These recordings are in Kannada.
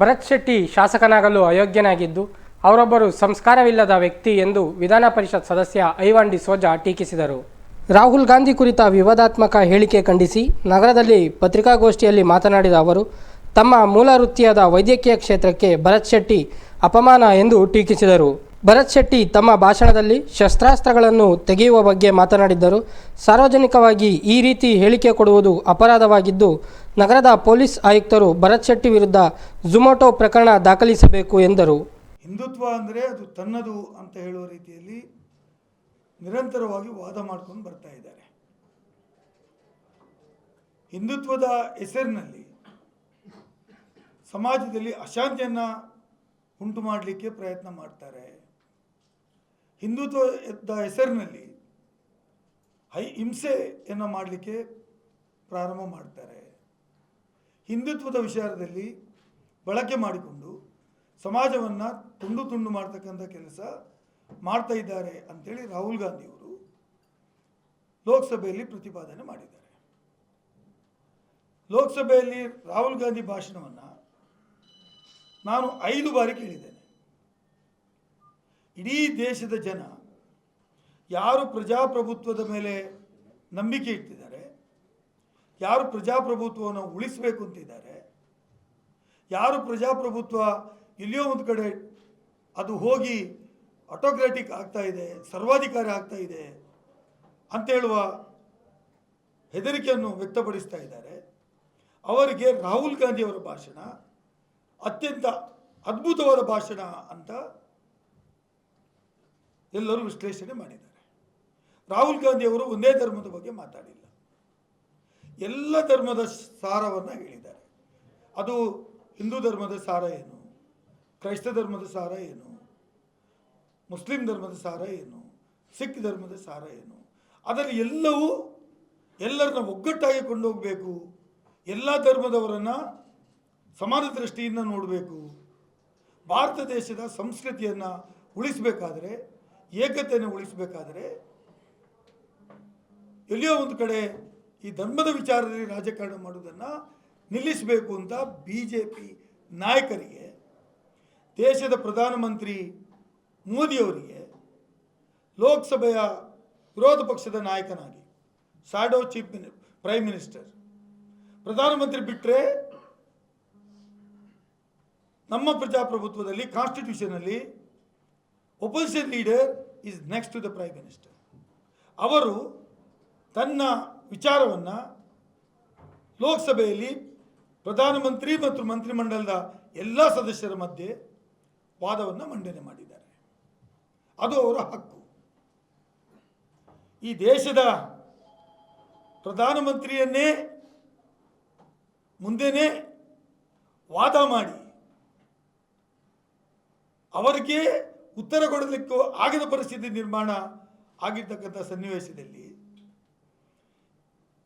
ಭರತ್ ಶೆಟ್ಟಿ ಶಾಸಕನಾಗಲು ಅಯೋಗ್ಯನಾಗಿದ್ದು, ಅವರೊಬ್ಬರು ಸಂಸ್ಕಾರವಿಲ್ಲದ ವ್ಯಕ್ತಿ ಎಂದು ವಿಧಾನ ಪರಿಷತ್ ಸದಸ್ಯ ಐವಾನ್ ಡಿ ಸೋಜಾ ಟೀಕಿಸಿದರು. ರಾಹುಲ್ ಗಾಂಧಿ ಕುರಿತ ವಿವಾದಾತ್ಮಕ ಹೇಳಿಕೆ ಖಂಡಿಸಿ, ನಗರದಲ್ಲಿ ಪತ್ರಿಕಾಗೋಷ್ಠಿಯಲ್ಲಿ ಮಾತನಾಡಿದ ಅವರು, ತಮ್ಮ ಮೂಲ ವೃತ್ತಿಯಾದ ವೈದ್ಯಕೀಯ ಕ್ಷೇತ್ರಕ್ಕೆ ಭರತ್ ಶೆಟ್ಟಿ ಅಪಮಾನ ಎಂದು ಟೀಕಿಸಿದರು. ಭರತ್ ಶೆಟ್ಟಿ ತಮ್ಮ ಭಾಷಣದಲ್ಲಿ ಶಸ್ತ್ರಾಸ್ತ್ರಗಳನ್ನು ತೆಗೆಯುವ ಬಗ್ಗೆ ಮಾತನಾಡಿದ್ದರು. ಸಾರ್ವಜನಿಕವಾಗಿ ಈ ರೀತಿ ಹೇಳಿಕೆ ಕೊಡುವುದು ಅಪರಾಧವಾಗಿದ್ದು, ನಗರದ ಪೊಲೀಸ್ ಆಯುಕ್ತರು ಭರತ್ ಶೆಟ್ಟಿ ವಿರುದ್ಧ ಝುಮೊಟೊ ಪ್ರಕರಣ ದಾಖಲಿಸಬೇಕು ಎಂದರು. ಹಿಂದುತ್ವ ಅಂದರೆ ಅದು ತನ್ನದು ಅಂತ ಹೇಳುವ ರೀತಿಯಲ್ಲಿ ನಿರಂತರವಾಗಿ ವಾದ ಮಾಡ್ಕೊಂಡು ಬರ್ತಾ ಇದ್ದಾರೆ. ಹಿಂದುತ್ವದ ಹೆಸರಿನಲ್ಲಿ ಸಮಾಜದಲ್ಲಿ ಅಶಾಂತಿಯನ್ನು ಉಂಟು ಮಾಡಲಿಕ್ಕೆ ಪ್ರಯತ್ನ ಮಾಡ್ತಾರೆ. ಹಿಂದುತ್ವದ ಹೆಸರಿನಲ್ಲಿ ಹೈ ಹಿಂಸೆಯನ್ನು ಮಾಡಲಿಕ್ಕೆ ಪ್ರಾರಂಭ ಮಾಡ್ತಾರೆ. ಹಿಂದುತ್ವದ ವಿಚಾರದಲ್ಲಿ ಬಳಕೆ ಮಾಡಿಕೊಂಡು ಸಮಾಜವನ್ನು ತುಂಡು ತುಂಡು ಮಾಡ್ತಕ್ಕಂಥ ಕೆಲಸ ಮಾಡ್ತಾ ಇದ್ದಾರೆ ಅಂತೇಳಿ ರಾಹುಲ್ ಗಾಂಧಿಯವರು ಲೋಕಸಭೆಯಲ್ಲಿ ಪ್ರತಿಪಾದನೆ ಮಾಡಿದ್ದಾರೆ. ಲೋಕಸಭೆಯಲ್ಲಿ ರಾಹುಲ್ ಗಾಂಧಿ ಭಾಷಣವನ್ನು ನಾನು ಐದು ಬಾರಿ ಕೇಳಿದ್ದೇನೆ. ಇಡೀ ದೇಶದ ಜನ ಯಾರು ಪ್ರಜಾಪ್ರಭುತ್ವದ ಮೇಲೆ ನಂಬಿಕೆ ಇಟ್ಟಿದ್ದಾರೆ, ಯಾರು ಪ್ರಜಾಪ್ರಭುತ್ವವನ್ನು ಉಳಿಸಬೇಕು ಅಂತಿದ್ದಾರೆ, ಯಾರು ಪ್ರಜಾಪ್ರಭುತ್ವ ಎಲ್ಲಿಯೋ ಒಂದು ಕಡೆ ಅದು ಹೋಗಿ ಆಟೋಕ್ರಾಟಿಕ್ ಆಗ್ತಾ ಇದೆ, ಸರ್ವಾಧಿಕಾರಿ ಆಗ್ತಾ ಇದೆ ಅಂತ ಹೇಳುವ ಹೆದರಿಕೆಯನ್ನು ವ್ಯಕ್ತಪಡಿಸ್ತಾ ಇದ್ದಾರೆ. ಅವರಿಗೆ ರಾಹುಲ್ ಗಾಂಧಿಯವರ ಭಾಷಣ ಅತ್ಯಂತ ಅದ್ಭುತವಾದ ಭಾಷಣ ಅಂತ ಎಲ್ಲರೂ ವಿಶ್ಲೇಷಣೆ ಮಾಡಿದ್ದಾರೆ. ರಾಹುಲ್ ಗಾಂಧಿಯವರು ಒಂದೇ ಧರ್ಮದ ಬಗ್ಗೆ ಮಾತಾಡಿಲ್ಲ. ಎಲ್ಲ ಧರ್ಮದ ಸಾರವನ್ನು ಹೇಳಿದ್ದಾರೆ. ಅದು ಹಿಂದೂ ಧರ್ಮದ ಸಾರ ಏನು? ಕ್ರೈಸ್ತ ಧರ್ಮದ ಸಾರ ಏನು? ಮುಸ್ಲಿಂ ಧರ್ಮದ ಸಾರ ಏನು? ಸಿಖ್ ಧರ್ಮದ ಸಾರ ಏನು? ಅದರಲ್ಲಿ ಎಲ್ಲವೂ ಎಲ್ಲರನ್ನ ಒಗ್ಗಟ್ಟಾಗಿ ಕೊಂಡೋಗಬೇಕು. ಎಲ್ಲ ಧರ್ಮದವರನ್ನು ಸಮಾನ ದೃಷ್ಟಿಯಿಂದ ನೋಡಬೇಕು. ಭಾರತ ದೇಶದ ಸಂಸ್ಕೃತಿಯನ್ನು ಉಳಿಸಬೇಕಾದ್ರೆ ಏಕತೆಯನ್ನು ಉಳಿಸಬೇಕಾದರೆ ಎಲ್ಲಿಯೋ ಒಂದು ಕಡೆ ಈ ಧರ್ಮದ ವಿಚಾರದಲ್ಲಿ ರಾಜಕಾರಣ ಮಾಡುವುದನ್ನು ನಿಲ್ಲಿಸಬೇಕು ಅಂತ ಬಿ ಜೆ ಪಿ ನಾಯಕರಿಗೆ, ದೇಶದ ಪ್ರಧಾನಮಂತ್ರಿ ಮೋದಿಯವರಿಗೆ, ಲೋಕಸಭೆಯ ವಿರೋಧ ಪಕ್ಷದ ನಾಯಕನಾಗಿ shadow chief mini prime minister ಪ್ರಧಾನಮಂತ್ರಿ ಬಿಟ್ಟರೆ ನಮ್ಮ ಪ್ರಜಾಪ್ರಭುತ್ವದಲ್ಲಿ ಕಾನ್ಸ್ಟಿಟ್ಯೂಷನಲ್ಲಿ opposition leader is next to the prime minister ಅವರು ತನ್ನ ವಿಚಾರವನ್ನು ಲೋಕಸಭೆಯಲ್ಲಿ ಪ್ರಧಾನಮಂತ್ರಿ ಮತ್ತು ಮಂತ್ರಿಮಂಡಲದ ಎಲ್ಲ ಸದಸ್ಯರ ಮಧ್ಯೆ ವಾದವನ್ನು ಮಂಡನೆ ಮಾಡಿದ್ದಾರೆ ಅದು ಅವರ ಹಕ್ಕು ಈ ದೇಶದ ಪ್ರಧಾನಮಂತ್ರಿಯನ್ನೇ ಮುಂದೆನೇ ವಾದ ಮಾಡಿ ಅವರಿಗೆ ಉತ್ತರ ಕೊಡಲಿಕ್ಕೂ ಆಗದ ಪರಿಸ್ಥಿತಿ ನಿರ್ಮಾಣ ಆಗಿರ್ತಕ್ಕಂಥ ಸನ್ನಿವೇಶದಲ್ಲಿ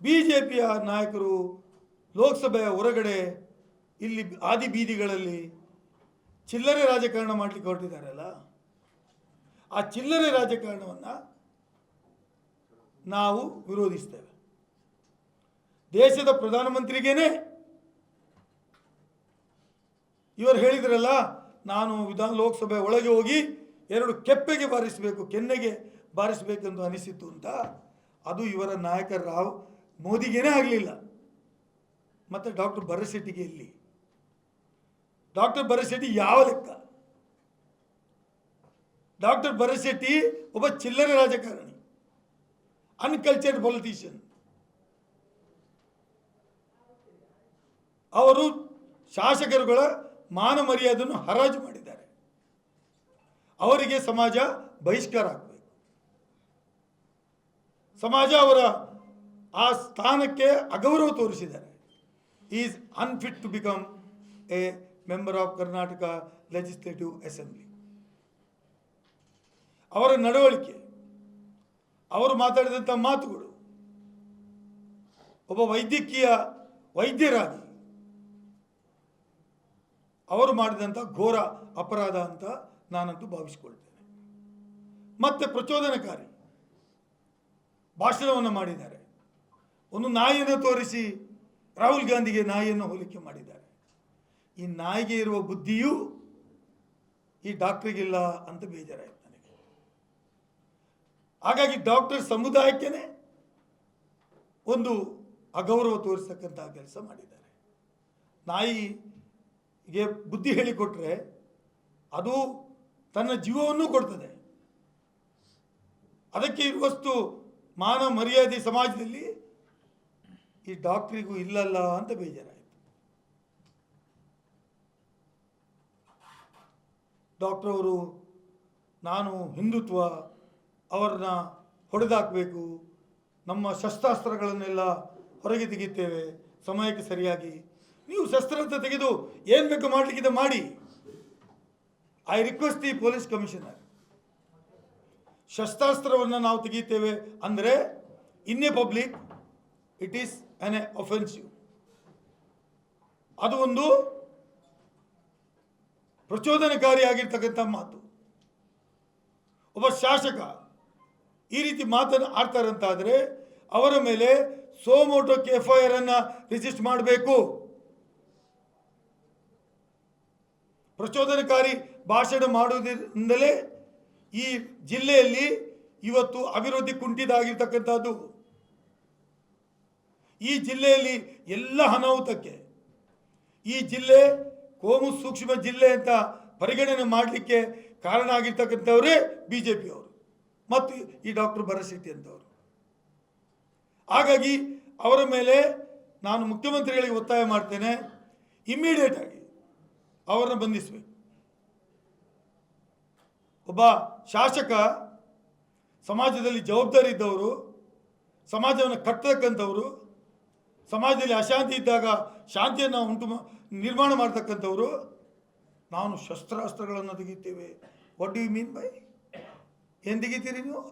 ಬಿ ಜೆ ಪಿಯ ನಾಯಕರು ಲೋಕಸಭೆಯ ಹೊರಗಡೆ ಇಲ್ಲಿ ಆದಿ ಬೀದಿಗಳಲ್ಲಿ ಚಿಲ್ಲರೆ ರಾಜಕಾರಣ ಮಾಡಲಿಕ್ಕೆ ಹೊರಟಿದ್ದಾರಲ್ಲ? ಆ ಚಿಲ್ಲರೆ ರಾಜಕಾರಣವನ್ನು ನಾವು ವಿರೋಧಿಸ್ತೇವೆ. ದೇಶದ ಪ್ರಧಾನಮಂತ್ರಿಗೇನೆ ಇವರು ಹೇಳಿದ್ರಲ್ಲ ನಾನು ವಿಧಾನ ಲೋಕಸಭೆ ಒಳಗೆ ಹೋಗಿ ಎರಡು ಕೆಪ್ಪೆಗೆ ಬಾರಿಸಬೇಕು, ಕೆನ್ನೆಗೆ ಬಾರಿಸಬೇಕೆಂದು ಅನಿಸಿತು ಅಂತ, ಅದು ಇವರ ನಾಯಕ ರಾವ್ ಮೋದಿಗೇನೇ ಆಗಲಿಲ್ಲ. ಮತ್ತು ಡಾಕ್ಟರ್ ಭರಶೆಟ್ಟಿಗೆ ಇಲ್ಲಿ ಡಾಕ್ಟರ್ ಭರಶೆಟ್ಟಿ ಯಾವ ಲೆಕ್ಕ? ಡಾಕ್ಟರ್ ಭರಶೆಟ್ಟಿ ಒಬ್ಬ ಚಿಲ್ಲರೆ ರಾಜಕಾರಣಿ ಅನ್ಕಲ್ಚರ್ಡ್ ಪೊಲಿಟಿಷಿಯನ್ ಅವರು ಶಾಸಕರುಗಳ ಮಾನ ಮರ್ಯಾದನ್ನು ಹರಾಜು ಮಾಡಿದ್ದಾರೆ. ಅವರಿಗೆ ಸಮಾಜ ಬಹಿಷ್ಕಾರ ಆಗಬೇಕು. ಸಮಾಜ ಅವರ ಆ ಸ್ಥಾನಕ್ಕೆ ಅಗೌರವ ತೋರಿಸಿದ್ದಾರೆ. Is unfit to become a member of Karnataka legislative assembly ಅವರ ನಡವಳಿಕೆ, ಅವರು ಮಾತಾಡಿದಂಥ ಮಾತುಗಳು, ಒಬ್ಬ ವೈದ್ಯಕೀಯ ವೈದ್ಯರಾಗಿ ಅವರು ಮಾಡಿದಂಥ ಘೋರ ಅಪರಾಧ ಅಂತ ನಾನಂತೂ ಭಾವಿಸಿಕೊಳ್ತೇನೆ. ಮತ್ತೆ ಪ್ರಚೋದನಕಾರಿ ಭಾಷಣವನ್ನು ಮಾಡಿದ್ದಾರೆ. ಒಂದು ನಾಯಿಯನ್ನು ತೋರಿಸಿ ರಾಹುಲ್ ಗಾಂಧಿಗೆ ನಾಯಿಯನ್ನು ಹೋಲಿಕೆ ಮಾಡಿದ್ದಾರೆ. ಈ ನಾಯಿಗೆ ಇರುವ ಬುದ್ಧಿಯೂ ಈ ಡಾಕ್ಟ್ರಿಗಿಲ್ಲ ಅಂತ ಬೇಜಾರಾಯಿತು ನನಗೆ. ಹಾಗಾಗಿ ಡಾಕ್ಟರ್ ಸಮುದಾಯಕ್ಕೇನೆ ಒಂದು ಅಗೌರವ ತೋರಿಸ್ತಕ್ಕಂಥ ಕೆಲಸ ಮಾಡಿದ್ದಾರೆ. ನಾಯಿಗೆ ಬುದ್ಧಿ ಹೇಳಿಕೊಟ್ರೆ ಅದು ತನ್ನ ಜೀವವನ್ನು ಕೊಡ್ತದೆ. ಅದಕ್ಕೆ ಇರುವಷ್ಟು ಮಾನ ಮರ್ಯಾದೆ ಸಮಾಜದಲ್ಲಿ ಈ ಡಾಕ್ಟ್ರಿಗೂ ಇಲ್ಲಲ್ಲ ಅಂತ ಬೇಜಾರಾಯಿತು. ಡಾಕ್ಟರ್ ಅವರು, ನಾನು ಹಿಂದುತ್ವ, ಅವರನ್ನ ಹೊಡೆದಾಕಬೇಕು. ನಮ್ಮ ಶಸ್ತ್ರಾಸ್ತ್ರಗಳನ್ನೆಲ್ಲ ಹೊರಗೆ ತೆಗಿತೇವೆ. ಸಮಯಕ್ಕೆ ಸರಿಯಾಗಿ ನೀವು ಶಸ್ತ್ರ ಅಂತ ತೆಗೆದು ಏನು ಬೇಕು ಮಾಡಲಿಕ್ಕಿದೆ ಮಾಡಿ. I request the police commissioner ಶಸ್ತ್ರಾಸ್ತ್ರವನ್ನು ನಾವು ತೆಗೆಯುತ್ತೇವೆ ಅಂದರೆ ಇನ್ನೇ public it is an offensive ಅದು ಒಂದು ಪ್ರಚೋದನಕಾರಿಯಾಗಿರ್ತಕ್ಕಂಥ ಮಾತು. ಒಬ್ಬ ಶಾಸಕ ಈ ರೀತಿ ಮಾತನ್ನು ಆಡ್ತಾರಂತಾದರೆ ಅವರ ಮೇಲೆ ಸೋಮೋಟೋಕ್ಕೆ ಎಫ್ ಐ ಆರ್ ಅನ್ನು ರಿಜಿಸ್ಟರ್ ಮಾಡಬೇಕು. ಪ್ರಚೋದನಕಾರಿ ಭಾಷಣ ಮಾಡುವುದರಿಂದಲೇ ಈ ಜಿಲ್ಲೆಯಲ್ಲಿ ಇವತ್ತು ಅಭಿವೃದ್ಧಿ ಕುಂಠಿತಾಗಿರ್ತಕ್ಕಂಥದ್ದು ಈ ಜಿಲ್ಲೆಯಲ್ಲಿ ಎಲ್ಲ ಅನಾಹುತಕ್ಕೆ ಈ ಜಿಲ್ಲೆ ಕೋಮು ಸೂಕ್ಷ್ಮ ಜಿಲ್ಲೆ ಅಂತ ಪರಿಗಣನೆ ಮಾಡಲಿಕ್ಕೆ ಕಾರಣ ಆಗಿರ್ತಕ್ಕಂಥವರೇ ಬಿ ಜೆ ಪಿಯವರು ಮತ್ತು ಈ ಡಾಕ್ಟರ್ ಭರಶೆಟ್ಟಿ ಅಂತವರು. ಹಾಗಾಗಿ ಅವರ ಮೇಲೆ ನಾನು ಮುಖ್ಯಮಂತ್ರಿಗಳಿಗೆ ಒತ್ತಾಯ ಮಾಡ್ತೇನೆ. ಇಮ್ಮಿಡಿಯೇಟ್ ಆಗಿ ಅವರನ್ನು ಬಂಧಿಸಬೇಕು ಒಬ್ಬ ಶಾಸಕ ಸಮಾಜದಲ್ಲಿ ಜವಾಬ್ದಾರಿ ಇದ್ದವರು, ಸಮಾಜವನ್ನು ಕಟ್ಟತಕ್ಕಂಥವರು ಸಮಾಜದಲ್ಲಿ ಅಶಾಂತಿ ಇದ್ದಾಗ ಶಾಂತಿಯನ್ನು ಉಂಟು ನಿರ್ಮಾಣ ಮಾಡ್ತಕ್ಕಂಥವರು ನಾನು ಶಸ್ತ್ರಾಸ್ತ್ರಗಳನ್ನು ತೆಗಿತೇವೆ ವಾಟ್ ಯು ಮೀನ್ ಬೈ ಏನು ತೆಗಿತೀರಿ ನೀವು?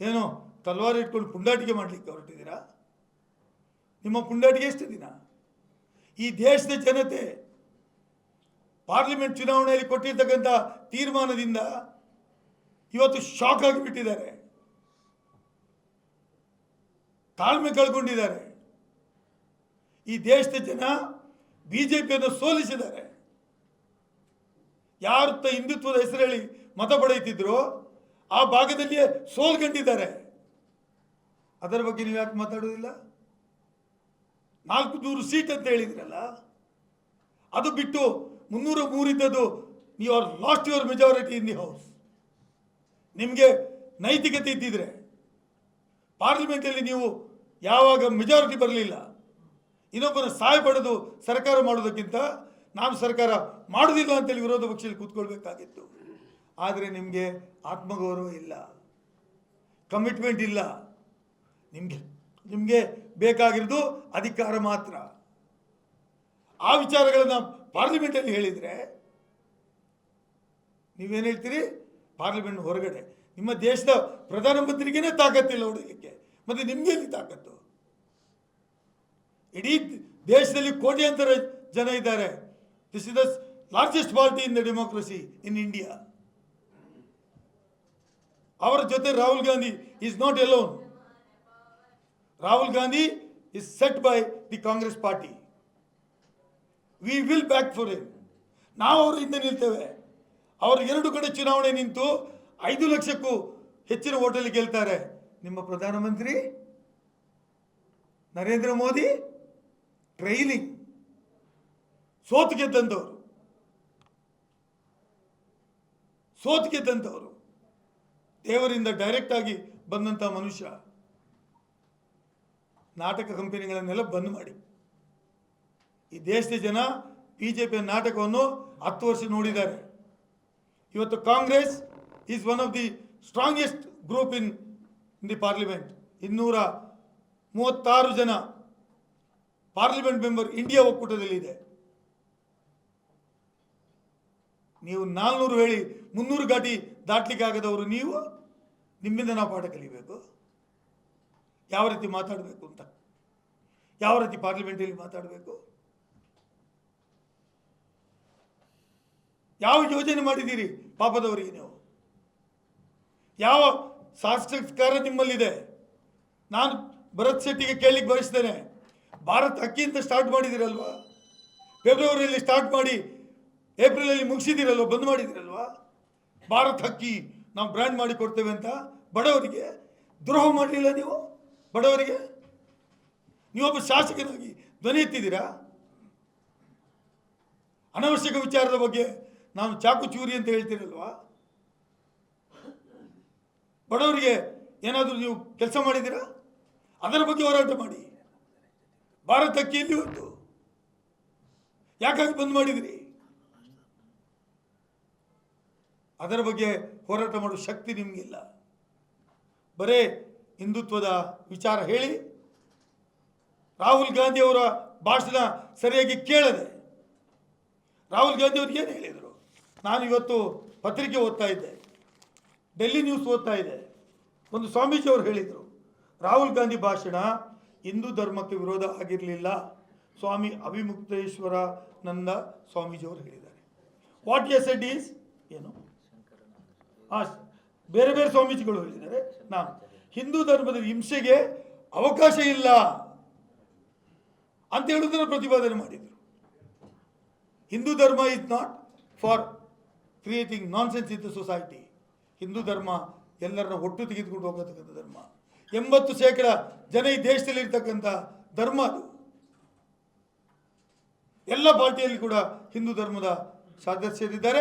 ಏನು, ತಲವಾರು ಇಟ್ಕೊಂಡು ಪುಂಡಾಟಿಕೆ ಮಾಡಲಿಕ್ಕೆ ಹೊರಟಿದ್ದೀರಾ? ನಿಮ್ಮ ಪುಂಡಾಟಿಕೆ ಎಷ್ಟು ದಿನ? ಈ ದೇಶದ ಜನತೆ ಪಾರ್ಲಿಮೆಂಟ್ ಚುನಾವಣೆಯಲ್ಲಿ ಕೊಟ್ಟಿರ್ತಕ್ಕಂಥ ತೀರ್ಮಾನದಿಂದ ಇವತ್ತು ಶಾಕ್ ಆಗಿಬಿಟ್ಟಿದ್ದಾರೆ. ತಾಳ್ಮೆ ಕಳ್ಕೊಂಡಿದ್ದಾರೆ. ಈ ದೇಶದ ಜನ ಬಿ ಜೆ ಪಿಯನ್ನು ಸೋಲಿಸಿದ್ದಾರೆ. ಯಾರು ತ ಹಿಂದುತ್ವದ ಹೆಸರಲ್ಲಿ ಮತ ಪಡೆಯುತ್ತಿದ್ರೋ ಆ ಭಾಗದಲ್ಲಿಯೇ ಸೋಲ್ಕೊಂಡಿದ್ದಾರೆ. ಅದರ ಬಗ್ಗೆ ನೀವು ಯಾಕೆ ಮಾತಾಡೋದಿಲ್ಲ ನಾಲ್ಕು ನೂರು ಸೀಟ್ ಅಂತ ಹೇಳಿದ್ರಲ್ಲ? ಅದು ಬಿಟ್ಟು ಮುನ್ನೂರ ಮೂರಿದ್ದದು you are lost your majority in the house ನಿಮಗೆ ನೈತಿಕತೆ ಇದ್ದಿದ್ರೆ ಪಾರ್ಲಿಮೆಂಟಲ್ಲಿ ನೀವು ಯಾವಾಗ ಮೆಜಾರಿಟಿ ಬರಲಿಲ್ಲ, ಇನ್ನೊಬ್ಬರ ಸಹಾಯ ಪಡೆದು ಸರ್ಕಾರ ಮಾಡೋದಕ್ಕಿಂತ ನಾನು ಸರ್ಕಾರ ಮಾಡೋದಿಲ್ಲ ಅಂತೇಳಿ ವಿರೋಧ ಪಕ್ಷದಲ್ಲಿ ಕೂತ್ಕೊಳ್ಬೇಕಾಗಿತ್ತು. ಆದರೆ ನಿಮಗೆ ಆತ್ಮಗೌರವ ಇಲ್ಲ ಕಮಿಟ್ಮೆಂಟ್ ಇಲ್ಲ. ನಿಮಗೆ ನಿಮಗೆ ಬೇಕಾಗಿರೋದು ಅಧಿಕಾರ ಮಾತ್ರ. ಆ ವಿಚಾರಗಳನ್ನು ಪಾರ್ಲಿಮೆಂಟಲ್ಲಿ ಹೇಳಿದರೆ, ನೀವೇನು ಹೇಳ್ತೀರಿ? ಪಾರ್ಲಿಮೆಂಟ್ ಹೊರಗಡೆ. ನಿಮ್ಮ ದೇಶದ ಪ್ರಧಾನಮಂತ್ರಿಗೇನೆ ತಾಕತ್ತಿಲ್ಲ ಹೊಡಿಲಿಕ್ಕೆ ಮತ್ತೆ ಎಲ್ಲಿ ತಾಕತ್ತು? ಇಡೀ ದೇಶದಲ್ಲಿ ಕೋಟ್ಯಾಂತರ ಜನ ಇದ್ದಾರೆ. This is the largest party in the democracy in India ಅವರ ಜೊತೆ Rahul Gandhi is not alone Rahul Gandhi is set by the Congress party we will back for him ನಾವು ಅವರ ಹಿಂದೆ ನಿಲ್ತೇವೆ. ಅವರು ಎರಡು ಕಡೆ ಚುನಾವಣೆ ನಿಂತು ಐದು ಲಕ್ಷಕ್ಕೂ ಹೆಚ್ಚಿನ ಓಟಲ್ಲಿ ಗೆಲ್ತಾರೆ. ನಿಮ್ಮ ಪ್ರಧಾನಮಂತ್ರಿ ನರೇಂದ್ರ ಮೋದಿ ಟ್ರೈಲಿಂಗ್ ಸೋತು ಗೆದ್ದಂಥವ್ರು ಸೋತು ಗೆದ್ದಂಥವ್ರು ದೇವರಿಂದ ಡೈರೆಕ್ಟ್ ಆಗಿ ಬಂದಂಥ ಮನುಷ್ಯ. ನಾಟಕ ಕಂಪನಿಗಳನ್ನೆಲ್ಲ ಬಂದ್ ಮಾಡಿ. ಈ ದೇಶದ ಜನ ಬಿ ಜೆ ಪಿಯ ನಾಟಕವನ್ನು ಹತ್ತು ವರ್ಷ ನೋಡಿದ್ದಾರೆ. ಇವತ್ತು Congress is one of the strongest group in the parliament ಇನ್ನೂರ ಮೂವತ್ತಾರು ಜನ ಪಾರ್ಲಿಮೆಂಟ್ ಮೆಂಬರ್ ಇಂಡಿಯಾ ಒಕ್ಕೂಟದಲ್ಲಿದೆ. ನೀವು ನಾಲ್ನೂರು ಹೇಳಿ ಮುನ್ನೂರು ಗಾಡಿ ದಾಟ್ಲಿಕ್ಕೆ ಆಗದವರು ನೀವು, ನಿಮ್ಮಿಂದ ನಾವು ಪಾಠ ಕಲಿಬೇಕು. ಯಾವ ರೀತಿ ಮಾತಾಡಬೇಕು ಅಂತ? ಯಾವ ರೀತಿ ಪಾರ್ಲಿಮೆಂಟಲ್ಲಿ ಮಾತಾಡಬೇಕು? ಯಾವ ಯೋಜನೆ ಮಾಡಿದ್ದೀರಿ ಪಾಪದವರಿಗೆ ನೀವು? ಯಾವ ಸಾಕ್ಷಾತ್ಕಾರ ನಿಮ್ಮಲ್ಲಿದೆ? ನಾನು ಭರತ್ ಶೆಟ್ಟಿಗೆ ಕೇಳಲಿಕ್ಕೆ ಬಯಸ್ತೇನೆ. ಭಾರತ್ ಅಕ್ಕಿ ಅಂತ ಸ್ಟಾರ್ಟ್ ಮಾಡಿದಿರಲ್ವಾ ಫೆಬ್ರವರಿಯಲ್ಲಿ ಸ್ಟಾರ್ಟ್ ಮಾಡಿ ಏಪ್ರಿಲಲ್ಲಿ ಮುಗಿಸಿದಿರಲ್ವ ಬಂದ್ ಮಾಡಿದಿರಲ್ವಾ ಭಾರತ್ ಹಕ್ಕಿ ನಾವು ಬ್ರ್ಯಾಂಡ್ ಮಾಡಿ ಕೊಡ್ತೇವೆ ಅಂತ ಬಡವರಿಗೆ ದ್ರೋಹ ಮಾಡಲಿಲ್ಲ ನೀವು? ಬಡವರಿಗೆ? ನೀವೊಬ್ಬ ಶಾಸಕರಾಗಿ ಧ್ವನಿ ಎತ್ತಿದ್ದೀರಾ? ಅನವಶ್ಯಕ ವಿಚಾರದ ಬಗ್ಗೆ ನಾನು ಚಾಕು ಚೂರಿ ಅಂತ ಹೇಳ್ತೀರಲ್ವಾ? ಬಡವರಿಗೆ ಏನಾದರೂ ನೀವು ಕೆಲಸ ಮಾಡಿದ್ದೀರಾ? ಅದರ ಬಗ್ಗೆ ಹೋರಾಟ ಮಾಡಿ. ಭಾರತಕ್ಕೆ ಇಲ್ಲಿ ಹೋಯ್ತು? ಯಾಕಾಗಿ ಬಂದ್ ಮಾಡಿದಿರಿ? ಅದರ ಬಗ್ಗೆ ಹೋರಾಟ ಮಾಡುವ ಶಕ್ತಿ ನಿಮಗಿಲ್ಲ. ಬರೇ ಹಿಂದುತ್ವದ ವಿಚಾರ ಹೇಳಿ ರಾಹುಲ್ ಗಾಂಧಿ ಅವರ ಭಾಷಣ ಸರಿಯಾಗಿ ಕೇಳದೆ ರಾಹುಲ್ ಗಾಂಧಿ ಅವ್ರಿಗೆ ಏನು ಹೇಳಿದರು? ನಾನು ಇವತ್ತು ಪತ್ರಿಕೆ ಓದ್ತಾ ಇದ್ದೆ ಡೆಲ್ಲಿ ನ್ಯೂಸ್ ಓದ್ತಾ ಇದೆ ಒಂದು ಸ್ವಾಮೀಜಿ ಅವರು ಹೇಳಿದರು ರಾಹುಲ್ ಗಾಂಧಿ ಭಾಷಣ ಹಿಂದೂ ಧರ್ಮಕ್ಕೆ ವಿರೋಧ ಆಗಿರಲಿಲ್ಲ. ಸ್ವಾಮಿ ಅಭಿಮುಕ್ತೇಶ್ವರಾನಂದ ಸ್ವಾಮೀಜಿ ಅವರು ಹೇಳಿದ್ದಾರೆ. ವಾಟ್ ಎಸ್ ಎಡ್ ಈಸ್ ಏನು? ಹಾಂ ಬೇರೆ ಬೇರೆ ಸ್ವಾಮೀಜಿಗಳು ಹೇಳಿದ್ದಾರೆ. ನಾನು. ಹಿಂದೂ ಧರ್ಮದ ಹಿಂಸೆಗೆ ಅವಕಾಶ ಇಲ್ಲ ಅಂತ ಹೇಳುವುದನ್ನು ಪ್ರತಿಪಾದನೆ ಮಾಡಿದರು. Hindu dharma is not for creating nonsense in the society Hindu ಧರ್ಮ ಎಲ್ಲರನ್ನ ಒಟ್ಟು ತೆಗೆದುಕೊಂಡು ಹೋಗತಕ್ಕಂಥ ಧರ್ಮ. ಎಂಬತ್ತು ಶೇಕಡ ಜನ ಈ ದೇಶದಲ್ಲಿ ಇರ್ತಕ್ಕಂಥ ಧರ್ಮ ಅದು. ಎಲ್ಲ ಪಾರ್ಟಿಯಲ್ಲಿ ಕೂಡ ಹಿಂದೂ ಧರ್ಮದ ಸದಸ್ಯರಿದ್ದಾರೆ.